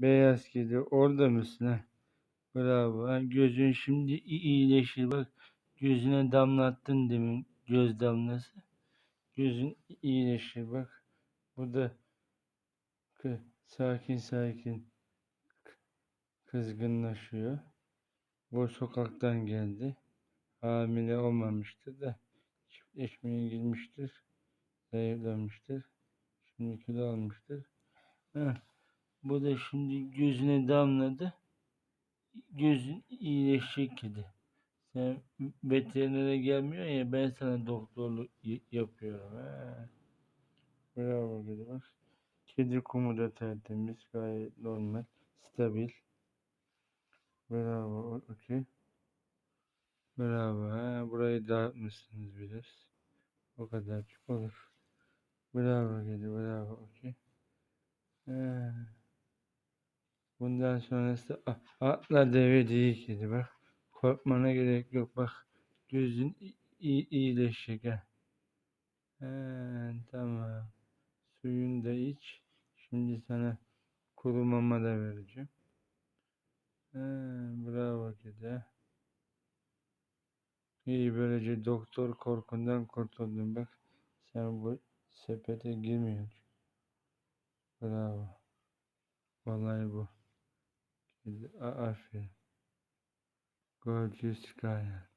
Beyaz kedi orada mısın ha? Bravo. Ha, gözün şimdi iyileşir bak. Gözüne damlattın demin göz damlası. Gözün iyileşir bak. Bu da kı- sakin sakin kızgınlaşıyor. Bu sokaktan geldi. Hamile olmamıştı da çiftleşmeye girmiştir. Zayıflamıştır. Şimdi kilo almıştır. Heh. Bu da şimdi gözüne damladı. Gözün iyileşecek kedi. Sen veterinere gelmiyor ya ben sana doktorluk yapıyorum. He. Bravo kedi bak. Kedi kumu da tertemiz. Gayet normal. Stabil. Bravo. Okey. Bravo. Ha. Burayı dağıtmışsınız biraz. O kadar olur. Bravo kedi. Bravo. Okey. He. Bundan sonrası atla deve değil kedi bak. Korkmana gerek yok bak. Gözün iyi, iyileşecek. He, tamam. Suyunu da iç. Şimdi sana kuru mama da vereceğim. He, bravo kedi. İyi böylece doktor korkundan kurtuldun bak. Sen bu sepete girmiyorsun. Bravo. Vallahi bu. из Афи. Город Юстикая.